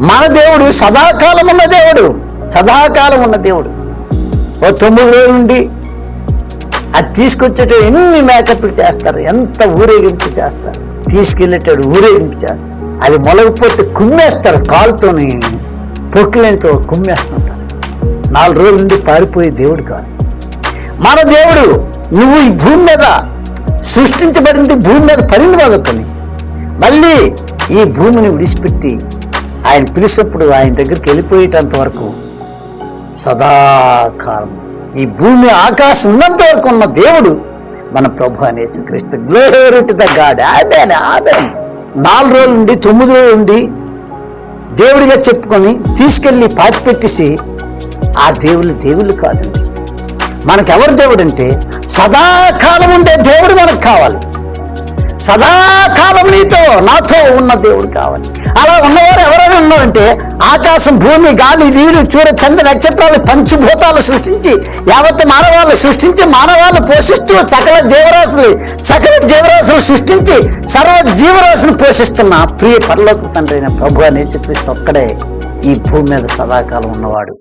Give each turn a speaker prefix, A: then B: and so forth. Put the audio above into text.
A: మన దేవుడు సదాకాలం ఉన్న దేవుడు. సదాకాలం ఉన్న దేవుడు. ఓ తొమ్మిది రోజులు ఉండి అది తీసుకొచ్చేటప్పుడు ఎన్ని మేకప్లు చేస్తారు ఎంత ఊరేగింపు చేస్తారు తీసుకెళ్ళేటప్పుడు ఊరేగింపు చేస్తారు. అది మొలగపోతే కుమ్మేస్తారు కాలుతోని పొక్కిలేనితో కుమ్మేస్తుంటారు. నాలుగు రోజుల నుండి పారిపోయే దేవుడు కాదు. మన దేవుడు నువ్వు ఈ భూమి మీద సృష్టించబడింది భూమి మీద పడింది మొదలుకొని మళ్ళీ ఈ భూమిని విడిచిపెట్టి ఆయన పిలిచినప్పుడు ఆయన దగ్గరికి వెళ్ళిపోయేటంత వరకు సదాకాలం ఈ భూమి ఆకాశం ఉన్నంత వరకు ఉన్న దేవుడు మన ప్రభు అనేసి క్రీస్తు గ్లోరిట్ ద గాడ్ ఆమెన్ ఆమెన్ నాలుగు రోజులు ఉండి తొమ్మిది రోజులు ఉండి దేవుడిగా చెప్పుకొని తీసుకెళ్ళి పాతి పెట్టేసి ఆ దేవుళ్ళు దేవుళ్ళు కాదండి. మనకెవరు దేవుడు అంటే సదాకాలం ఉండే దేవుడు మనకు కావాలి. సదాకాలం నీతో నాతో ఉన్న దేవుడు కావాలి. అలా ఉన్నవారు ఎవరైనా అంటే ఆకాశం భూమి గాలి నీరు చూర చంద్ర నక్షత్రాలు పంచభూతాలు సృష్టించి యావత్ మానవాళ్ళు సృష్టించి మానవాళ్ళు పోషిస్తూ సకల జీవరాశులు సకల జీవరాశులు సృష్టించి సర్వ జీవరాశులు పోషిస్తున్న ప్రియ పరలోక తండ్రి అయిన ప్రభు అనేసి ఒక్కడే ఈ భూమి మీద సదాకాలం ఉన్నవాడు.